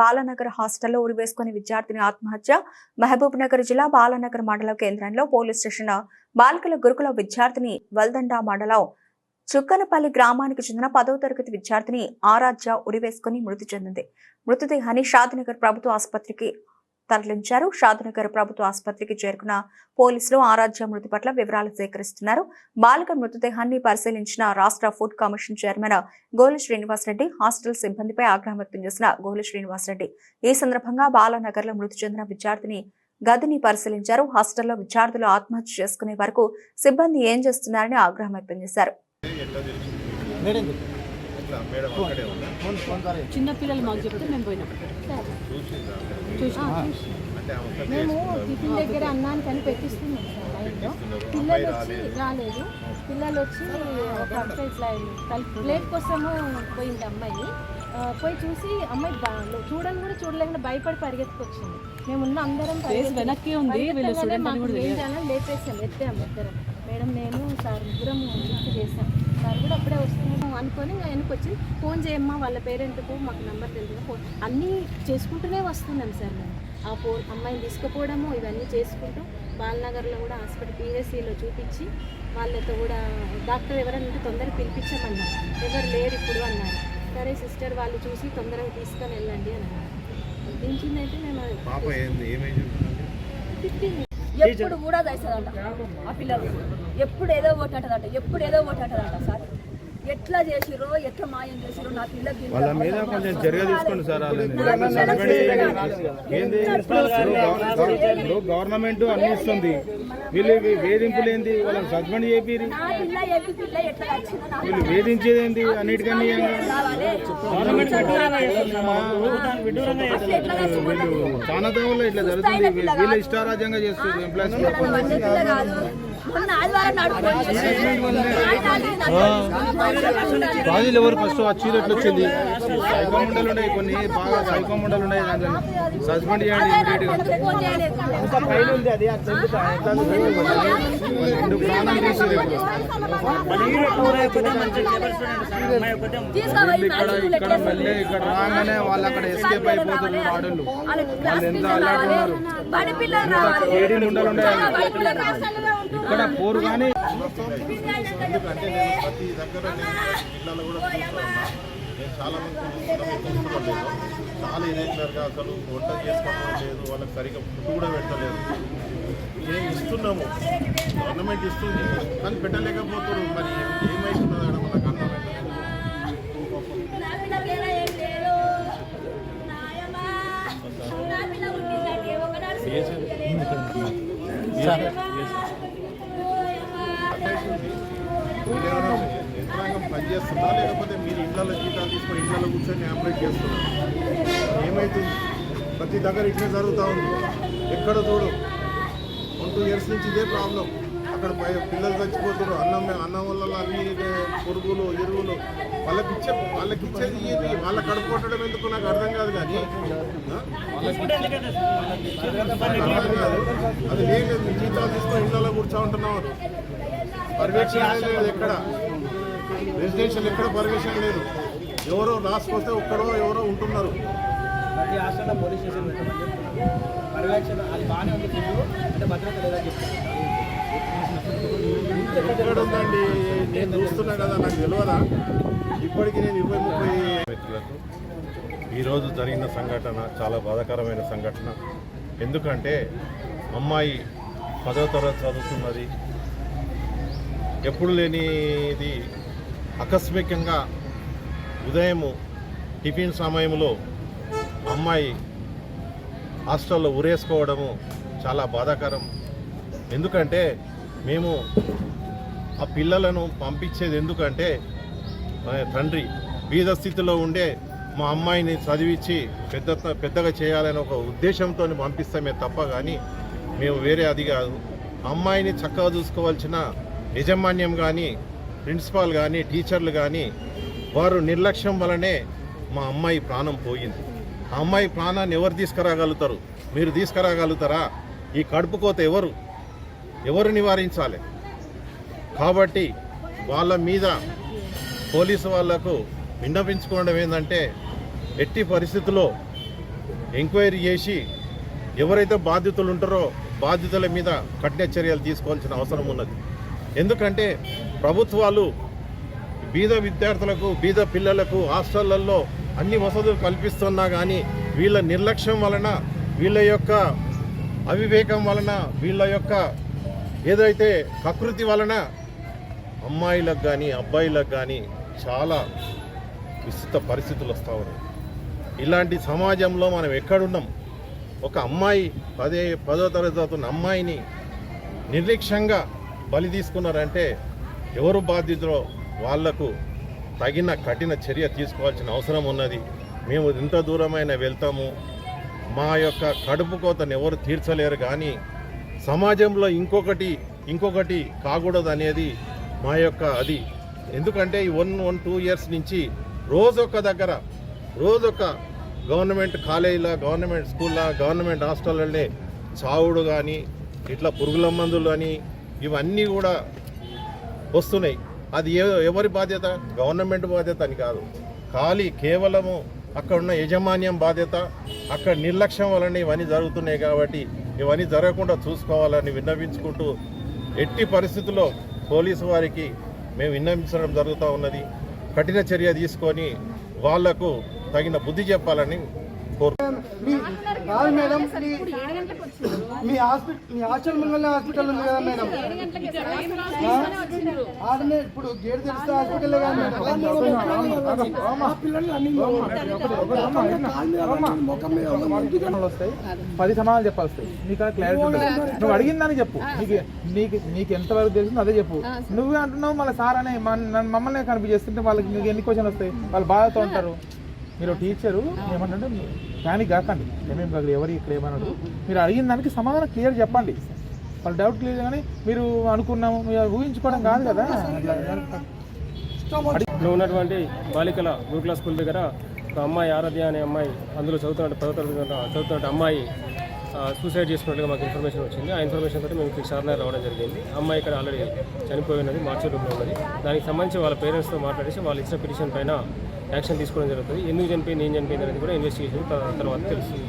బాలనగర్ హాస్టల్లో ఉరివేసుకుని విద్యార్థిని ఆత్మహత్య. మహబూబ్ నగర్ జిల్లా బాలనగర్ మండల కేంద్రంలో పోలీస్ స్టేషన్ బాలికల గురుకుల విద్యార్థిని వల్దండా మండలం చుక్కనపల్లి గ్రామానికి చెందిన పదవ తరగతి విద్యార్థిని ఆరాధ్య ఉరివేసుకుని మృతి చెందింది. మృతదేహాన్ని షాద్నగర్ ప్రభుత్వ ఆసుపత్రికి తరలించారు. షాదునగర్ ప్రభుత్వ ఆసుపత్రికి చేరుకున్న పోలీసులు ఆరాధ్య మృతి పట్ల వివరాలు సేకరిస్తున్నారు. బాలిక మృతదేహాన్ని పరిశీలించిన రాష్ట్ర ఫుడ్ కమిషన్ చైర్మన్ గోలి శ్రీనివాసరెడ్డి హాస్టల్ సిబ్బందిపై ఆగ్రహం వ్యక్తం చేసిన గోలి శ్రీనివాసరెడ్డి. ఈ సందర్భంగా బాలానగర్లో మృతి చెందిన విద్యార్థిని గదిని పరిశీలించారు. హాస్టల్లో విద్యార్థులు ఆత్మహత్య చేసుకునే వరకు సిబ్బంది ఏం చేస్తున్నారని ఆగ్రహం వ్యక్తం చేశారు. మేడం అక్కడే చిన్న పిల్లలు మాకు చెప్తే మేము పోయినాం. మేము. టిఫిన్ దగ్గర అన్నానికి అని పెట్టిస్తున్నాం పిల్లలు వచ్చి రాలేదు. పిల్లలు వచ్చి ఒక ఇట్లా కలిపి ప్లేట్ కోసము పోయింది అమ్మాయి. పోయి చూసి అమ్మాయి చూడని కూడా చూడలేకుండా భయపడి పరిగెత్తుకొచ్చింది. మేము ఉన్న అందరం వెనక్కి ఉంది, లేపేసాం ఎత్తాం ఇద్దరం. మేడం నేను సార్ ముగ్గురం లిఫ్ట్ చేసాం సార్ కూడా అప్పుడే వస్తున్నాము అనుకొని వెనక్కి వచ్చి ఫోన్ చేయమ్మా వాళ్ళ పేరెంట్కు మాకు నెంబర్ తెలియదు. ఫోన్ అన్నీ చేసుకుంటూనే వస్తున్నాం సార్ మేము. ఆ పో అమ్మాయిని తీసుకుపోవడము ఇవన్నీ చేసుకుంటూ బాలనగర్లో కూడా హాస్పిటల్ పిఎస్సిలో చూపించి వాళ్ళతో కూడా డాక్టర్ ఎవరైనా ఉంటే తొందరగా పిలిపించమన్నారు. ఎవరు లేరు ఇప్పుడు అన్నారు. సరే సిస్టర్ వాళ్ళు చూసి తొందరగా తీసుకొని వెళ్ళండి అని అన్నారు. దించిందైతే మేము ఫిఫ్టీన్ ఎప్పుడు కూడా చేస్తుందంట ఆ పిల్లలు ఎప్పుడు ఏదో ఒకటి అంటదంట. ఎప్పుడు ఏదో ఒకటి అంటదంట సార్. ఎట్లా చేసిరో ఎట్లా మాయం చేసిరో నా పిల్లకి వాళ్ళ మీద కొంచెం చర్య తీసుకోండి సార్ ఏంది? గవర్నమెంట్ అందిస్తుంది వీళ్ళు వేధింపులు ఏంది? వాళ్ళని సస్పెండ్ నా వీళ్ళు వేధించేది ఏంది? అన్నిటికన్నీ చాలా ఇట్లా జరుగుతుంది. వీళ్ళ ఇష్టారాజ్యంగా చేస్తుంది ఎంప్లాయీస్ రాజులు ఎవరు ఫస్ట్? ఆ చీర ఎట్లా వచ్చింది? సైకో మండలు ఉన్నాయి కొన్ని బాగా సైకో మండలు ఉన్నాయి సస్పెండ్ చేయండి రెండు ప్రాణం వీళ్ళు ఇక్కడ ఇక్కడ మళ్ళీ ఇక్కడ రాగానే వాళ్ళు అక్కడ ఎస్కేప్ అయిపోతున్నారు ఆడోళ్ళు వాళ్ళు ఎంత అలర్ట్ ఉన్నారు? బడి పిల్లలు ఇక్కడ పోరు కానీ ఎందుకంటే నేను ప్రతి దగ్గర కూడా నేను చాలా మంది చాలా ఇరెగ్యులర్గా అసలు వంట చేసుకోవడం లేదు. వాళ్ళకి సరిగ్గా ఫుడ్ కూడా పెట్టలేదు ఏం ఇస్తున్నాము గవర్నమెంట్ ఇస్తుంది కానీ పెట్టలేకపోతున్నారు మరి ఏమైతున్నది ఆడ మనకు అర్థమైతలేదు నా పనిచేస్తుందా? లేకపోతే మీరు ఇళ్ళలో జీతాలు తీసుకొని ఇళ్ళలో కూర్చొని ఆపరేట్ చేస్తున్నారు? ఏమైతుంది ప్రతి దగ్గర ఇట్లే జరుగుతూ ఉంది. ఎక్కడ చూడు? వన్ టూ ఇయర్స్ నుంచి ఇదే ప్రాబ్లం. అక్కడ పిల్లలు చచ్చిపోతున్నారు. అన్నం అన్నం వల్ల అన్ని ఇదే పురుగులు ఎరువులు. వాళ్ళకి ఇచ్చే వాళ్ళకి ఇచ్చేది ఏంటి వాళ్ళ కడుపు కొట్టడం ఎందుకు? నాకు అర్థం కాదు కానీ అర్థం కాదు. అది లేదు. జీతాలు తీసుకొని ఇళ్ళలో కూర్చో ఉంటున్నాం పర్యవేక్షణ లేదు ఎక్కడ? రెసిడెన్షియల్ ఎక్కడ పర్యవేక్షణ లేదు. ఎవరో రాసుకొస్తే ఒక్కడో ఎవరో ఉంటున్నారు. ప్రతి హాస్టల్లో పోలీస్ స్టేషన్ పెట్టమని చెప్తున్నారు. పర్యవేక్షణ అది బాగానే ఉంది ఫుడ్ అంటే భద్రత లేదని చెప్తున్నారు ఎక్కడ ఉందండి నేను చూస్తున్నా కదా నాకు తెలియదా ఇప్పటికి నేను ఇరవై ముప్పై వ్యక్తులకు ఈరోజు జరిగిన సంఘటన చాలా బాధాకరమైన సంఘటన. ఎందుకంటే అమ్మాయి పదవ తరగతి చదువుతున్నది. ఎప్పుడు లేనిది ఆకస్మికంగా ఉదయము టిఫిన్ సమయంలో అమ్మాయి హాస్టల్లో ఉరేసుకోవడము చాలా బాధాకరం. ఎందుకంటే మేము ఆ పిల్లలను పంపించేది ఎందుకంటే తండ్రి బీద స్థితిలో ఉండే మా అమ్మాయిని చదివించి పెద్ద పెద్దగా చేయాలని ఒక ఉద్దేశంతో పంపిస్తామే తప్ప కానీ మేము వేరే అది కాదు. అమ్మాయిని చక్కగా చూసుకోవాల్సిన యజమాన్యం కానీ ప్రిన్సిపాల్ కానీ టీచర్లు కానీ వారు నిర్లక్ష్యం వలనే మా అమ్మాయి ప్రాణం పోయింది. ఆ అమ్మాయి ప్రాణాన్ని ఎవరు తీసుకురాగలుగుతారు? మీరు తీసుకురాగలుగుతారా? ఈ కడుపు కోత ఎవరు? ఎవరు నివారించాలి? కాబట్టి వాళ్ళ మీద పోలీసు వాళ్ళకు విన్నపించుకోవడం ఏంటంటే ఎట్టి పరిస్థితుల్లో ఎంక్వైరీ చేసి ఎవరైతే బాధ్యతలు ఉంటారో బాధ్యతల మీద కఠిన చర్యలు తీసుకోవాల్సిన అవసరం ఉన్నది. ఎందుకంటే ప్రభుత్వాలు బీద విద్యార్థులకు బీద పిల్లలకు హాస్టళ్ళలో అన్ని వసతులు కల్పిస్తున్నా కానీ వీళ్ళ నిర్లక్ష్యం వలన వీళ్ళ యొక్క అవివేకం వలన వీళ్ళ యొక్క ఏదైతే ప్రకృతి వలన అమ్మాయిలకు కానీ అబ్బాయిలకు కానీ చాలా విస్తృత పరిస్థితులు వస్తూ ఉన్నాయి. ఇలాంటి సమాజంలో మనం ఎక్కడున్నాం? ఒక అమ్మాయి పదే పదో తరగతి అమ్మాయిని నిర్లక్ష్యంగా బలి తీసుకున్నారంటే ఎవరు బాధితులో వాళ్ళకు తగిన కఠిన చర్య తీసుకోవాల్సిన అవసరం ఉన్నది. మేము ఇంత దూరమైన వెళ్తాము. మా యొక్క కడుపు కోతను ఎవరు తీర్చలేరు కానీ సమాజంలో ఇంకొకటి ఇంకొకటి కాకూడదు అనేది మా యొక్క అది. ఎందుకంటే ఈ వన్ వన్ టూ ఇయర్స్ నుంచి రోజొక్క దగ్గర రోజొక్క గవర్నమెంట్ కాలేజీలో గవర్నమెంట్ స్కూల్లో గవర్నమెంట్ హాస్టళ్ళనే చావుడు కానీ ఇట్లా పురుగుల మందులు అని ఇవన్నీ కూడా వస్తున్నాయి. అది ఏ ఎవరి బాధ్యత? గవర్నమెంట్ బాధ్యత అని కాదు. ఖాళీ కేవలము అక్కడ ఉన్న యజమాన్యం బాధ్యత అక్కడ నిర్లక్ష్యం వలన ఇవన్నీ జరుగుతున్నాయి కాబట్టి ఇవన్నీ జరగకుండా చూసుకోవాలని విన్నవించుకుంటూ ఎట్టి పరిస్థితుల్లో పోలీసు వారికి మేము విన్నవించడం జరుగుతూ ఉన్నది. కఠిన చర్య తీసుకొని వాళ్ళకు తగిన బుద్ధి చెప్పాలని కోరు కాదు మేడం మీ మీ హాస్పిటల్ మీ హాస్టల్ ముంగల్ హాస్పిటల్ ఉంది కదా మేడం? ఆడనే ఇప్పుడు గేట్ తెలిస్తే హాస్పిటల్ కదా మేడం. సమాధానాలు వస్తాయి. పది సమాధానాలు చెప్పాల్సి నీకు క్లారిటీ ఉండదు నువ్వు అడిగిందని చెప్పు. నీకు నీకు నీకు ఎంతవరకు తెలిసిందో అదే చెప్పు. నువ్వే అంటున్నావు మళ్ళీ సార్ అనే మమ్మల్ని కనిపించేస్తుంటే వాళ్ళకి నీకు ఎన్ని క్వశ్చన్ వస్తాయి? వాళ్ళు బాధతో ఉంటారు. మీరు టీచరు ఏమన్నాడు ప్యానిక్ కాకండి. ఏమేమి కాదు ఎవరు ఇక్కడ ఏమన్నాడు మీరు అడిగిన దానికి సమాధానం క్లియర్ చెప్పండి. వాళ్ళు డౌట్ క్లియర్ కానీ మీరు అనుకున్నాము మీరు ఊహించుకోవడం కాదు కదా. ఉన్నటువంటి బాలికల గురుకుల స్కూల్ దగ్గర ఒక అమ్మాయి ఆరాధ్య అనే అమ్మాయి అందులో చదువుతున్నట్టు పదో తరగతి చదువుతున్నట్టు అమ్మాయి ఆ, సూసైడ్ చేసుకున్నట్టుగా మాకు ఇన్ఫర్మేషన్ వచ్చింది. ఆ ఇన్ఫర్మేషన్ తోటి మేము ఇక్కడ సార్నర్ రావడం జరిగింది. అమ్మాయి ఇక్కడ ఆల్రెడీ చనిపోయి ఉన్నది మార్చి రూమ్లో ఉన్నది. దానికి సంబంధించి వాళ్ళ పేరెంట్స్తో మాట్లాడేసి వాళ్ళు ఇచ్చిన పిటిషన్ పైన యాక్షన్ తీసుకోవడం జరుగుతుంది. ఎందుకు చనిపోయింది ఏం చనిపోయింది అనేది కూడా ఇన్వెస్టిగేషన్ తర్వాత తెలుస్తుంది.